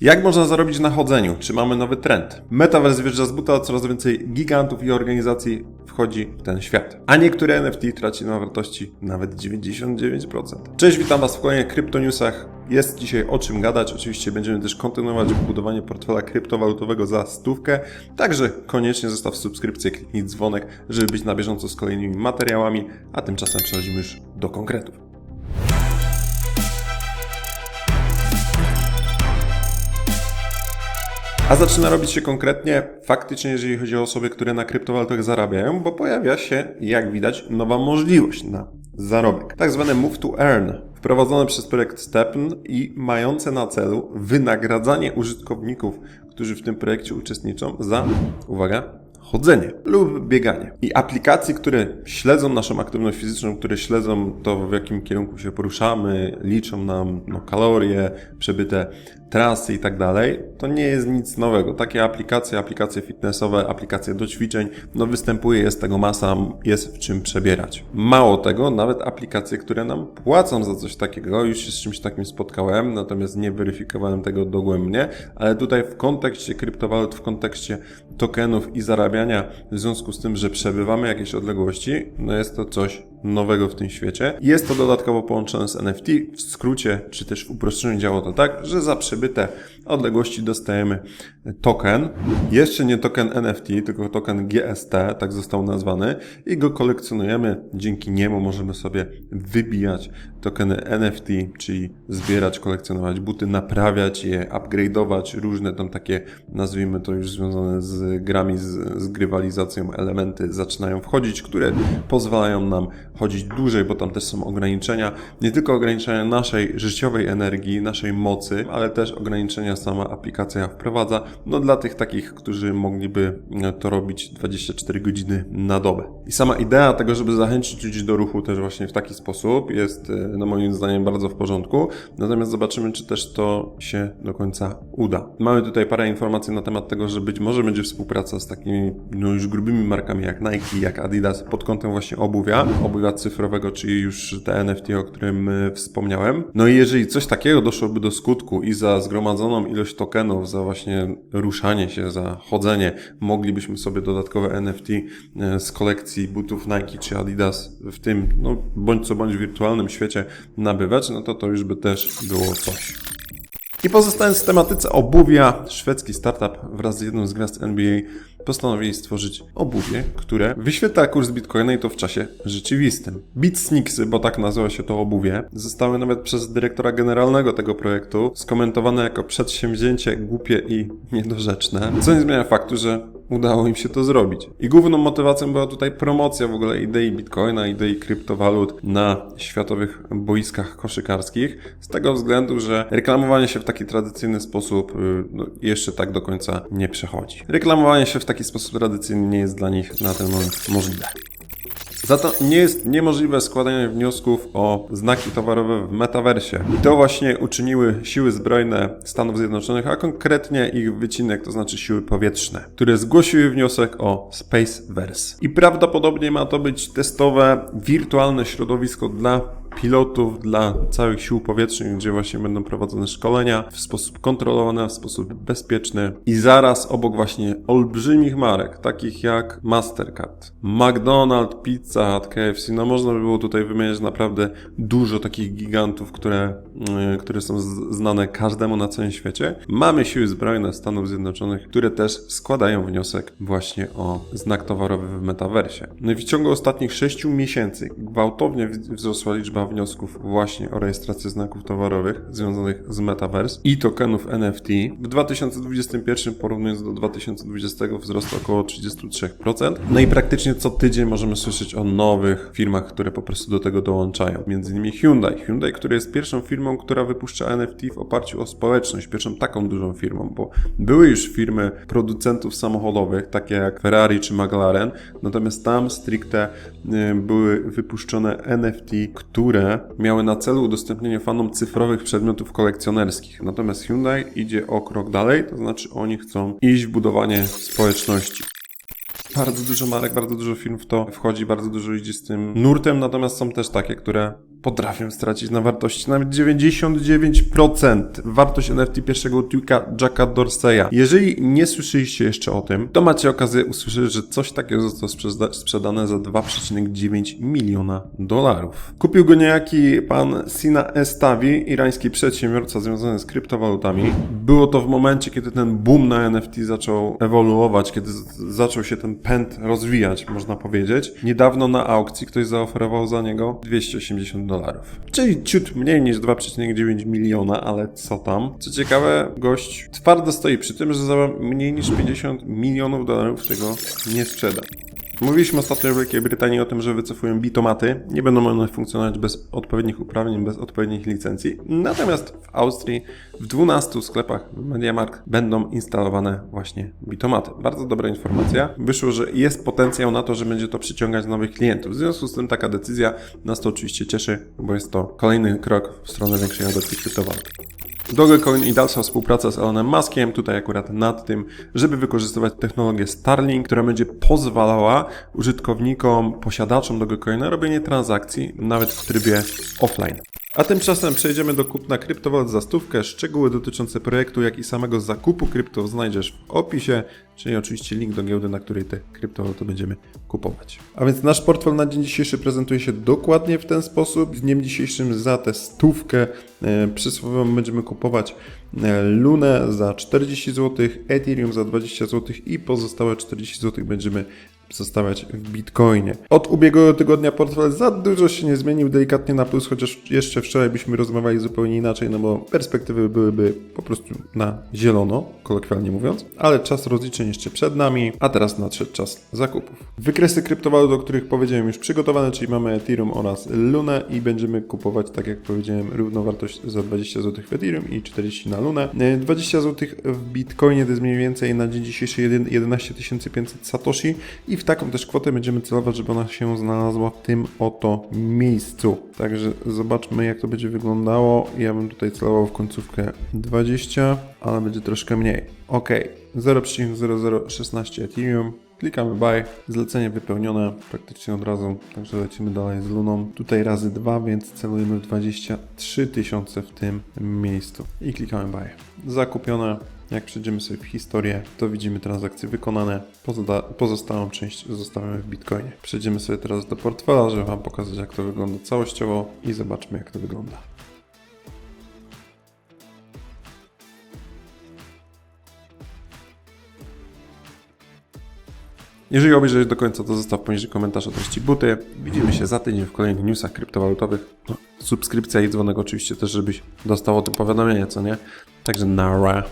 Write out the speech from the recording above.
Jak można zarobić na chodzeniu? Czy mamy nowy trend? Metaverse wjeżdża z buta, coraz więcej gigantów i organizacji wchodzi w ten świat. A niektóre NFT traci na wartości nawet 99%. Cześć, witam Was w kolejnych kryptonewsach. Jest dzisiaj o czym gadać. Oczywiście będziemy też kontynuować budowanie portfela kryptowalutowego za stówkę. Także koniecznie zostaw subskrypcję, kliknij dzwonek, żeby być na bieżąco z kolejnymi materiałami. A tymczasem przechodzimy już do konkretów. A zaczyna robić się konkretnie faktycznie, jeżeli chodzi o osoby, które na kryptowalutach zarabiają, bo pojawia się, jak widać, nowa możliwość na zarobek. Tak zwane Move to Earn, wprowadzone przez projekt Stepn i mające na celu wynagradzanie użytkowników, którzy w tym projekcie uczestniczą za, uwaga, chodzenie lub bieganie. I aplikacje, które śledzą naszą aktywność fizyczną, które śledzą to, w jakim kierunku się poruszamy, liczą nam no, kalorie, przebyte trasy i tak dalej, to nie jest nic nowego. Takie aplikacje, aplikacje fitnessowe, aplikacje do ćwiczeń, no występuje, jest tego masa, jest w czym przebierać. Mało tego, nawet aplikacje, które nam płacą za coś takiego, już się z czymś takim spotkałem, natomiast nie weryfikowałem tego dogłębnie, ale tutaj w kontekście kryptowalut, w kontekście tokenów i zarabiania, w związku z tym, że przebywamy jakieś odległości, no jest to coś nowego w tym świecie. Jest to dodatkowo połączone z NFT. W skrócie, czy też w uproszczeniu działa to tak, że za przebyte odległości dostajemy token. Jeszcze nie token NFT, tylko token GST, tak został nazwany i go kolekcjonujemy. Dzięki niemu możemy sobie wybijać tokeny NFT, czyli zbierać, kolekcjonować buty, naprawiać je, upgrade'ować, różne tam takie, nazwijmy to już związane z grami, z, z grywalizacją elementy zaczynają wchodzić, które pozwalają nam chodzić dłużej, bo tam też są ograniczenia, nie tylko ograniczenia naszej życiowej energii, naszej mocy, ale też ograniczenia sama aplikacja wprowadza, no dla tych takich, którzy mogliby to robić 24 godziny na dobę. I sama idea tego, żeby zachęcić ludzi do ruchu też właśnie w taki sposób jest, e, no moim zdaniem, bardzo w porządku, natomiast zobaczymy, czy też to się do końca uda. Mamy tutaj parę informacji na temat tego, że być może będzie współpraca z takimi no już grubymi markami jak Nike, jak Adidas pod kątem właśnie obuwia, obuwia cyfrowego, czyli już te NFT, o którym y, wspomniałem. No i jeżeli coś takiego doszłoby do skutku i za zgromadzoną ilość tokenów, za właśnie ruszanie się, za chodzenie, moglibyśmy sobie dodatkowe NFT y, z kolekcji butów Nike czy Adidas w tym, no bądź co bądź wirtualnym świecie nabywać, no to to już by też było coś. I pozostając w tematyce obuwia, szwedzki startup wraz z jedną z gwiazd NBA postanowili stworzyć obuwie, które wyświetla kurs Bitcoina i to w czasie rzeczywistym. BitSneaksy, bo tak nazywa się to obuwie, zostały nawet przez dyrektora generalnego tego projektu skomentowane jako przedsięwzięcie głupie i niedorzeczne, co nie zmienia faktu, że udało im się to zrobić. I główną motywacją była tutaj promocja w ogóle idei Bitcoina, idei kryptowalut na światowych boiskach koszykarskich, z tego względu, że reklamowanie się w taki tradycyjny sposób y, no, jeszcze tak do końca nie przechodzi. Reklamowanie się w taki sposób tradycyjny nie jest dla nich na ten moment możliwe. Za to nie jest niemożliwe składanie wniosków o znaki towarowe w metaversie. I to właśnie uczyniły siły zbrojne Stanów Zjednoczonych, a konkretnie ich wycinek, to znaczy siły powietrzne, które zgłosiły wniosek o Spaceverse. I prawdopodobnie ma to być testowe, wirtualne środowisko dla pilotów dla całych sił powietrznych, gdzie właśnie będą prowadzone szkolenia w sposób kontrolowany, w sposób bezpieczny i zaraz obok właśnie olbrzymich marek, takich jak Mastercard, McDonald's, Pizza Hut, KFC, no można by było tutaj wymieniać naprawdę dużo takich gigantów, które, yy, które są znane każdemu na całym świecie. Mamy siły zbrojne Stanów Zjednoczonych, które też składają wniosek właśnie o znak towarowy w metaversie. No i w ciągu ostatnich 6 miesięcy gwałtownie wzrosła liczba wniosków właśnie o rejestrację znaków towarowych związanych z Metaverse i tokenów NFT. W 2021 porównując do 2020 wzrost około 33%. No i praktycznie co tydzień możemy słyszeć o nowych firmach, które po prostu do tego dołączają. Między innymi Hyundai. Hyundai, który jest pierwszą firmą, która wypuszcza NFT w oparciu o społeczność. Pierwszą taką dużą firmą, bo były już firmy producentów samochodowych, takie jak Ferrari czy McLaren, natomiast tam stricte y, były wypuszczone NFT, które miały na celu udostępnienie fanom cyfrowych przedmiotów kolekcjonerskich. Natomiast Hyundai idzie o krok dalej, to znaczy oni chcą iść w budowanie społeczności. Bardzo dużo marek, bardzo dużo firm w to wchodzi, bardzo dużo idzie z tym nurtem, natomiast są też takie, które potrafią stracić na wartości nawet 99%. Wartość NFT pierwszego tweaka Jacka Dorseya. Jeżeli nie słyszeliście jeszcze o tym, to macie okazję usłyszeć, że coś takiego zostało sprzeda- sprzedane za 2,9 miliona dolarów. Kupił go niejaki pan Sina Estavi, irański przedsiębiorca związany z kryptowalutami. Było to w momencie, kiedy ten boom na NFT zaczął ewoluować, kiedy zaczął się ten pęd rozwijać, można powiedzieć. Niedawno na aukcji ktoś zaoferował za niego 280 dolarów. Czyli ciut mniej niż 2,9 miliona, ale co tam. Co ciekawe, gość twardo stoi przy tym, że za mniej niż 50 milionów dolarów tego nie sprzeda. Mówiliśmy ostatnio w Wielkiej Brytanii o tym, że wycofują bitomaty. Nie będą one funkcjonować bez odpowiednich uprawnień, bez odpowiednich licencji. Natomiast w Austrii w 12 sklepach MediaMarkt będą instalowane właśnie bitomaty. Bardzo dobra informacja. Wyszło, że jest potencjał na to, że będzie to przyciągać nowych klientów. W związku z tym taka decyzja nas to oczywiście cieszy, bo jest to kolejny krok w stronę większej adopcji kryptowalut. Dogecoin i dalsza współpraca z Elonem Muskiem, tutaj akurat nad tym, żeby wykorzystywać technologię Starlink, która będzie pozwalała użytkownikom, posiadaczom Dogecoina robienie transakcji nawet w trybie offline. A tymczasem przejdziemy do kupna kryptowalut za stówkę. Szczegóły dotyczące projektu, jak i samego zakupu krypto znajdziesz w opisie, czyli oczywiście link do giełdy, na której te kryptowaluty będziemy kupować. A więc nasz portfel na dzień dzisiejszy prezentuje się dokładnie w ten sposób. Z dniem dzisiejszym za tę stówkę e, przysłowiową będziemy kupować Lunę za 40 zł, Ethereum za 20 zł i pozostałe 40 zł będziemy zostawiać w Bitcoinie. Od ubiegłego tygodnia portfel za dużo się nie zmienił, delikatnie na plus, chociaż jeszcze wczoraj byśmy rozmawiali zupełnie inaczej, no bo perspektywy byłyby po prostu na zielono, kolokwialnie mówiąc, ale czas rozliczeń jeszcze przed nami, a teraz nadszedł czas zakupów. Wykresy kryptowalut, o których powiedziałem już przygotowane, czyli mamy Ethereum oraz Lunę i będziemy kupować, tak jak powiedziałem, równowartość za 20 zł w Ethereum i 40 na Lunę. E, 20 zł w Bitcoinie to jest mniej więcej na dzień dzisiejszy 1 11 500 satoshi i w taką też kwotę będziemy celować, żeby ona się znalazła w tym oto miejscu. Także zobaczmy jak to będzie wyglądało. Ja bym tutaj celował w końcówkę 20, ale będzie troszkę mniej. Ok, 0,0016 Ethereum. Klikamy buy, zlecenie wypełnione praktycznie od razu, także lecimy dalej z Luną. Tutaj razy 2, więc celujemy w 23 tysiące w tym miejscu. I klikamy buy. Zakupione. Jak przejdziemy sobie w historię, to widzimy transakcje wykonane. Pozostałą część zostawiamy w Bitcoinie. Przejdziemy sobie teraz do portfela, żeby Wam pokazać jak to wygląda całościowo i zobaczmy jak to wygląda. Jeżeli obejrzałeś do końca, to zostaw poniżej komentarza treści buty. Widzimy się za tydzień w kolejnych newsach kryptowalutowych. No, subskrypcja i dzwonek oczywiście też, żebyś dostał o tym powiadomienie, co nie? Także nara.